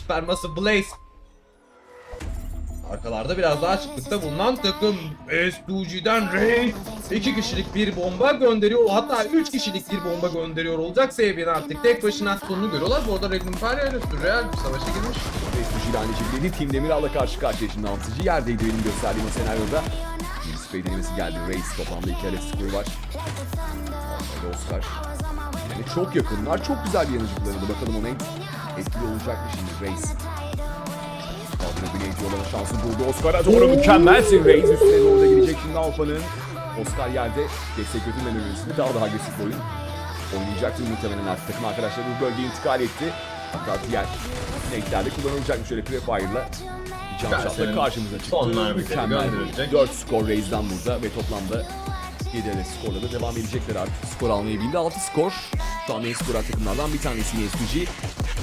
Supermassive Blaze. Arkalarda biraz daha açıklıkta bulunan takım S2G'den Ray iki kişilik bir bomba gönderiyor. Hatta üç kişilik bir bomba gönderiyor olacak. Sevyen artık tek başına sonunu görüyorlar. Bu arada Regnum ile sürreal bir savaşa girmiş. Mesut ile aynı şekilde Team Demiral'la karşı karşıya şimdi 6. yerdeydi benim gösterdiğim o senaryoda. Bir spray denemesi geldi. Race toplamda iki adet skoru var. Oscar. Yani çok yakınlar. Çok güzel bir yanıcılıklarıydı. Bakalım ona etkili olacak mı şimdi Race. Kadro Bineyci olan şansı buldu. Oscar'a doğru mükemmelsin Race. Üstüne doğru da gelecek şimdi Alfa'nın. Oscar yerde destek götürmeden öncesinde daha da agresif oyun. Oynayacaktır muhtemelen artık takım arkadaşları bu bölgeye intikal etti. Hatta diğer snake'lerde kullanılacakmış şöyle Prefire'la. Bir can şatla karşımıza çıktı. sonlar bir kere Mükemmel. gönderilecek. 4 skor Raze'den burada ve toplamda 7 adet skorla da devam edecekler artık. Skor almayı bildi. 6 skor. Şu an en skor takımlardan bir tanesi SUG.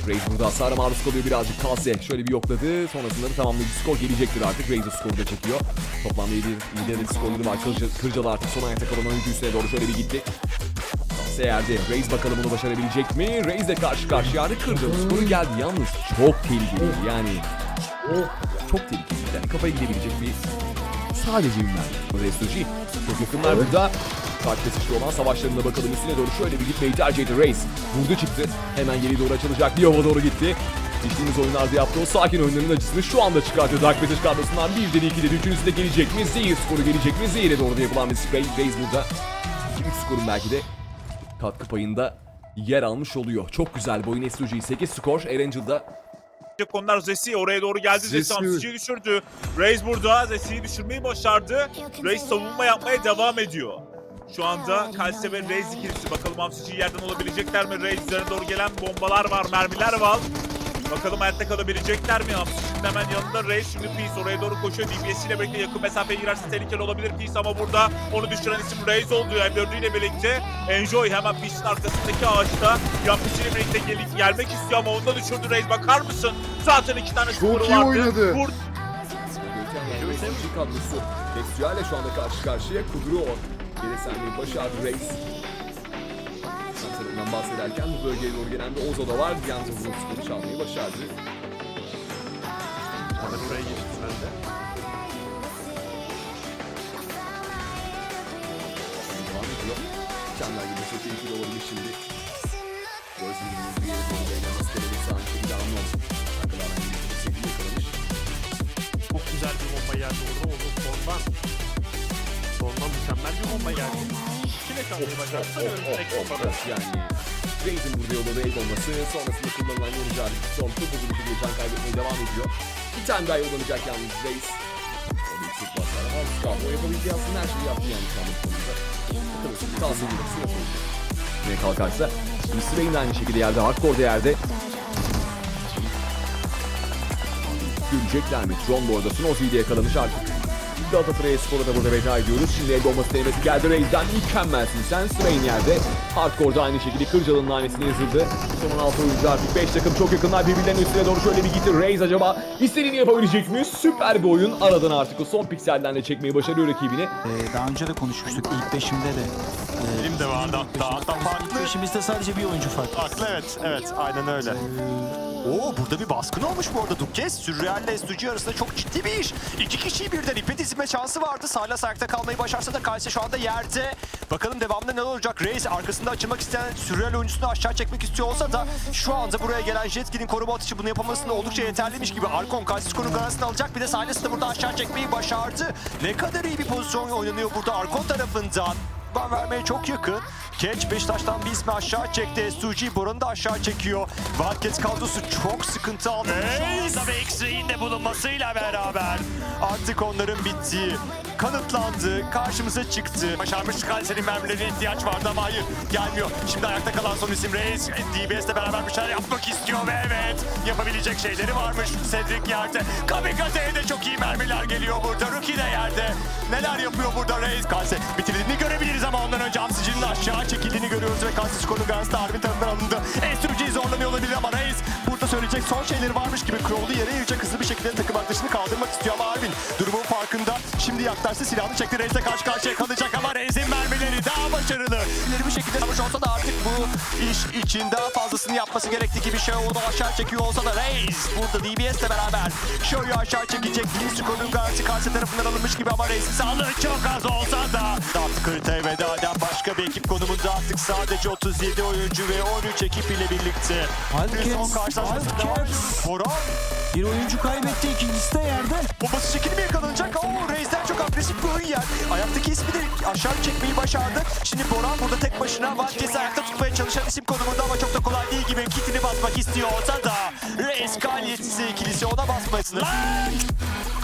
Raze burada hasara maruz kalıyor birazcık Kalse. Şöyle bir yokladı. Sonrasında da tamamlayıcı skor gelecektir artık. Raze skoru da çekiyor. Toplamda 7, 7 adet skorları var. Kırca, Kırcalı artık son ayakta kalan oyuncu üstüne doğru şöyle bir gitti. Kalse yerde. Raze bakalım bunu başarabilecek mi? Raze de karşı karşıya. Arı Kırcalı skoru geldi. Yalnız çok tehlikeli. Yani çok tehlikeli. Yani kafaya gidebilecek bir sadece. Bu Restoji. Çok yakınlar burada. Kart kesişli olan savaşlarına bakalım üstüne doğru şöyle bir gitmeyi tercih etti Reis. Vurdu çıktı. Hemen geri doğru açılacak. Liyova doğru gitti. Geçtiğimiz oyunlarda yaptığı o sakin oyunların acısını şu anda çıkartıyor. Dark Passage kadrosundan bir de iki de üçüncüsü de gelecek mi? Zehir skoru gelecek mi? Zehir'e doğru da yapılan bir spray. Reis burada 2-3 skorun belki de katkı payında yer almış oluyor. Çok güzel bu oyun SUG 8 skor. Erangel'da Onlar Zesi oraya doğru geldi. Zesi. Hamsici'yi düşürdü. Reis burada. Zesi'yi düşürmeyi başardı. Reis savunma yapmaya devam ediyor. Şu anda Kalse ve Reis ikilisi. Bakalım Hamsici'yi yerden alabilecekler mi? Reis üzerine doğru gelen bombalar var, mermiler var. Bakalım hayatta kalabilecekler mi? Hamsici'nin hemen yanında Reis şimdi Peace oraya doğru koşuyor. DBS ile birlikte yakın mesafeye girerse tehlikeli olabilir Peace ama burada onu düşüren isim Reis oldu. M4 ile birlikte Enjoy hemen Peace'in arkasındaki ağaçta Yapıcı ile birlikte gel- gelmek istiyor ama onu da düşürdü Reis. Bakar mısın? Zaten iki tane skoru iyi vardı. oynadı. Vur- Geçen kadrosu Textual'le şu anda karşı karşıya Kuduro geri sermeyi başardı Reis. Santralından bahsederken bu bölgeye doğru gelen bir Ozo da var. Diğer tarafından skoru çalmayı başardı. buraya geçti sen de. Devam ediyor. Mükemmel gibi çok tehlikeli olabilir şimdi. Gözlerinin bir yere doğru değinmesi denedi. Aynı şekilde anlam. Arkalardan bir şekilde yakalamış. Çok güzel bir bomba geldi orada. Onun sondan. Sondan mükemmel bir bomba geldi. Kime kalmayı başardı sanıyorum yani. Burada yolda değil olması sonrasında kullanılan yolcu hariç son çok uzun bir can kaybetmeye devam ediyor. Bir tane daha yollanacak yalnız Reis. Türk baslar ama Gustavo yapabildiği aslında her şeyi yaptı yani şu kalsın gibi sırası olacak. Ne kalkarsa. Swain de aynı şekilde yerde, Hardcore yerde. Görecekler mi? John bu arada Snowfi'yi de yakalamış artık. Galatasaray Spor'a da burada veda ediyoruz. Şimdi el bombası denemesi geldi. Reis'den mükemmelsin sen. Swain yerde. Hardcore'da aynı şekilde Kırcalı'nın nanesine yazıldı. Son 16 oyuncu artık 5 takım çok yakınlar birbirlerinin üstüne doğru şöyle bir gitti. Reis acaba istediğini yapabilecek mi? Süper bir oyun. Aradan artık o son pikselden de çekmeyi başarıyor rakibini. Ee, daha önce de konuşmuştuk ilk beşimde de. Ee, Benim de vardı hatta. Hatta ilk farklı. beşimizde sadece bir oyuncu farklı. Haklı evet. Evet aynen öyle. Oo burada bir baskın olmuş bu arada Dukes. Sürreal ile Estuci arasında çok ciddi bir iş. İki kişiyi birden ipe dizme şansı vardı. Silas ayakta kalmayı başarsa da Kalse şu anda yerde. Bakalım devamında ne olacak? Reis arkasında açılmak isteyen Sürreal oyuncusunu aşağı çekmek istiyor olsa da şu anda buraya gelen Jetski'nin koruma atışı bunu yapamasında oldukça yeterliymiş gibi. Arkon Kalse skorun garantisini alacak. Bir de Silas da burada aşağı çekmeyi başardı. Ne kadar iyi bir pozisyon oynanıyor burada Arkon tarafından. Ban vermeye çok yakın. Keç Beşiktaş'tan bir ismi aşağı çekti. Suji Boran'ı da aşağı çekiyor. Wildcats kadrosu çok sıkıntı aldı. Şu anda ve X-Ray'in de bulunmasıyla beraber artık onların bittiği kanıtlandı. Karşımıza çıktı. Başarmış Kalser'in mermilerine ihtiyaç vardı ama hayır gelmiyor. Şimdi ayakta kalan son isim Reis. DBS'le beraber bir şeyler yapmak istiyor ve evet yapabilecek şeyleri varmış. Cedric yerde. Kamikaze'ye de çok iyi mermiler geliyor burada. Rookie de yerde. Neler yapıyor burada Reis? Kalse bitirdiğini görebiliriz ama ondan önce Hamsici'nin aşağı çekildiğini görüyoruz ve Kalse skorunu Gans'ta Arvin tarafından alındı. Enstrücü'yü zorlanıyor olabilir ama Reis burada söyleyecek son şeyleri varmış gibi Crowley yere yiyecek hızlı bir şekilde takım arkadaşını kaldırmak istiyor ama Arvin durumun farkında. Şimdi yaklaştı. Silahını çekti. Reis'le karşı karşıya kalacak ama Reis'in mermileri daha başarılı. İleri bir şekilde savaş olsa da artık bu iş için daha fazlasını yapması gerektiği gibi şey oldu. Aşağı çekiyor olsa da Reis burada DBS'le beraber Show'yu aşağı çekecek. Lee skorunun garantisi karşı tarafından alınmış gibi ama Reis'in sağlığı çok az olsa da artık haritaya veda eden başka bir ekip konumunda artık sadece 37 oyuncu ve 13 ekip ile birlikte. Bir son karşılaşması devam ediyor. Boran Bir oyuncu kaybetti ikincisi de yerde. Bombası şekil mi yakalanacak? Oo Reis'den çok agresif bir oyun yer. Ayaktaki ismi de aşağı çekmeyi başardı. Şimdi Boran burada tek başına Valkes'i ayakta tutmaya çalışan isim konumunda ama çok da kolay değil gibi. Kitini basmak istiyor olsa da Reis Kalyetsi ikilisi ona basmasını...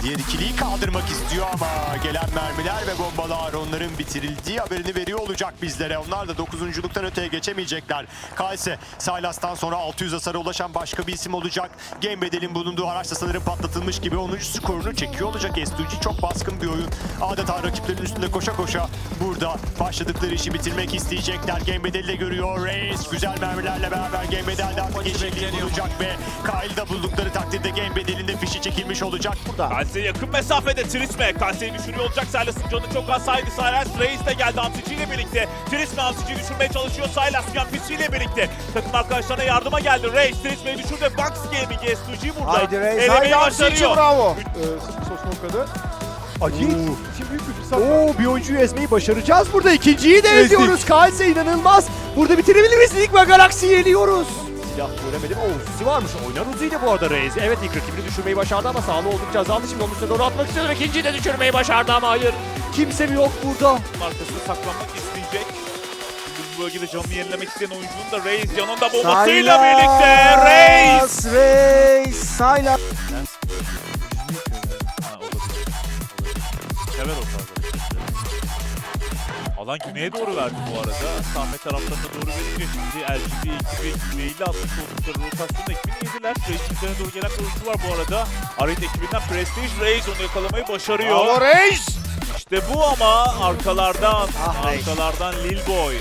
Diğer ikiliyi kaldırmak istiyor ama gelen mermiler ve bombalar onların bitirildiği haberini veriyor olacak bizlere. Onlar da 9. luktan öteye geçemeyecekler. Kayse, Saylas'tan sonra 600 hasara ulaşan başka bir isim olacak. Game Bedel'in bulunduğu araçta sanırım patlatılmış gibi 10. skorunu çekiyor olacak. S2G çok baskın bir oyun. Adeta rakiplerin üstünde koşa koşa burada başladıkları işi bitirmek isteyecekler. Game Bedel'i de görüyor. Reis güzel mermilerle beraber Game Bedel'de artık yeşilliği bulacak ve Kyle'da buldukları takdirde Game çekilmiş olacak. Burada Kalse yakın mesafede Trisme. Kalse'yi düşürüyor olacak. Silas'ın canı çok az saydı. Silas Reis de geldi Hamsici ile birlikte. Trisme Hamsici'yi düşürmeye çalışıyor. Silas Yampisi ile birlikte. Takım arkadaşlarına yardıma geldi. Reis Trisme'yi düşürdü. Box Gaming S2G burada. Haydi Reis. Elemeyi Haydi başarıyor. bravo. Ee. Acı. Şimdi büyük bir fırsat. Oo bir oyuncuyu ezmeyi başaracağız burada. İkinciyi de Ezdik. eziyoruz. Kalse inanılmaz. Burada bitirebilir miyiz? Ligma Galaxy'yi eliyoruz. Silah göremedim. Oo Uzi varmış. Oynar Uzi ile bu arada Reis. Evet ilk rakibini düşürmeyi başardı ama sağlığı oldukça azaldı. Şimdi onun üstüne doğru atmak istiyor. İkinciyi de düşürmeyi başardı ama hayır. Kimse mi yok burada? Arkasına saklanmak isteyecek. Bu bölgede canını yenilemek isteyen oyuncunun da Reis yanında bombasıyla birlikte. Reis! Reis. Saylas. Sever o. Alan güneye doğru verdi bu arada. Sahme taraflarına doğru verince şimdi LGD ekibi güneyli atmış oldukları rotasyonda ekibini yediler. Reis'in üzerine doğru gelen bir oyuncu var bu arada. Arayet ekibinden Prestige Reis onu yakalamayı başarıyor. Bravo Reis. İşte bu ama arkalardan, Ah, arkalardan Lil Boy.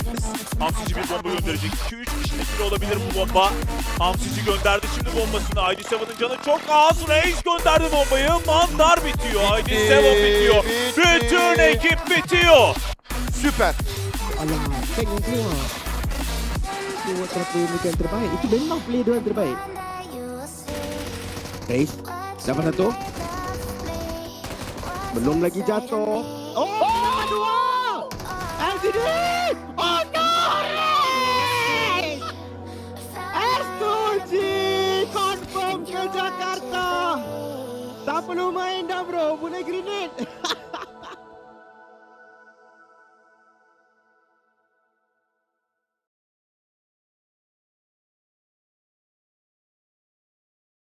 Hamsici bir bomba gönderecek. 2-3 kişilik bile olabilir bu bomba. Hamsici gönderdi şimdi bombasını. ID7'ın canı çok az. Reis gönderdi bombayı. Mandar bitiyor. ID7 bitiyor. bitti. Bütün ekip bitiyor. Süper. Alamak, Frank yang keluar. Dia buat terapi yang terbaik. Itu memang player dia yang terbaik. Reis, siapa satu? Belum lagi jatuh. Oh, dua! LCD! Oh no, Reis! S2G confirm ke Jakarta. Tak perlu main dah bro, boleh grenade.